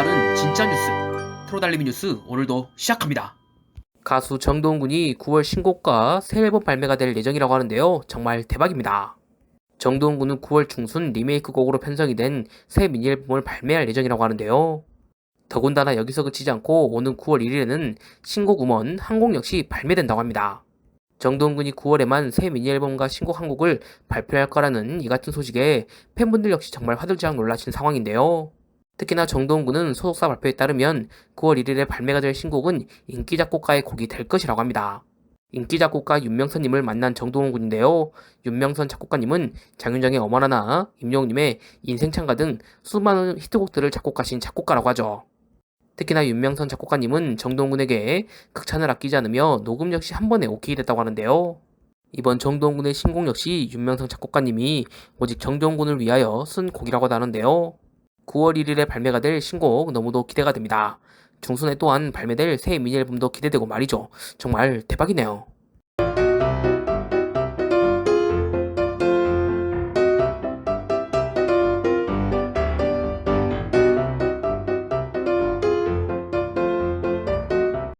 빠른 진짜 뉴스 프로달리미 뉴스 오늘도 시작합니다. 가수 정동훈이 9월 신곡과 새 앨범 발매가 될 예정이라고 하는데요. 정말 대박입니다. 정동훈은 9월 중순 리메이크 곡으로 편성이 된 새 미니 앨범을 발매할 예정이라고 하는데요. 더군다나 여기서 그치지 않고 오는 9월 1일에는 신곡 음원 한 곡 역시 발매된다고 합니다. 정동근이 9월에만 새 미니 앨범과 신곡 한 곡을 발표할 거라는 이 같은 소식에 팬분들 역시 정말 화들짝 놀라신 상황인데요. 특히나 정동근은 소속사 발표에 따르면 9월 1일에 발매가 될 신곡은 인기 작곡가의 곡이 될 것이라고 합니다. 인기 작곡가 윤명선님을 만난 정동훈 군인데요. 윤명선 작곡가님은 장윤정의 어머나나 임영웅님의 인생창가 등 수많은 히트곡들을 작곡하신 작곡가라고 하죠. 특히나 윤명선 작곡가님은 정동군에게 극찬을 아끼지 않으며 녹음 역시 한 번에 오케이 됐다고 하는데요. 이번 정동군의 신곡 역시 윤명선 작곡가님이 오직 정동군을 위하여 쓴 곡이라고 하는데요. 9월 1일에 발매가 될 신곡 너무도 기대가 됩니다. 중순에 또한 발매될 새 미니 앨범도 기대되고 말이죠. 정말 대박이네요.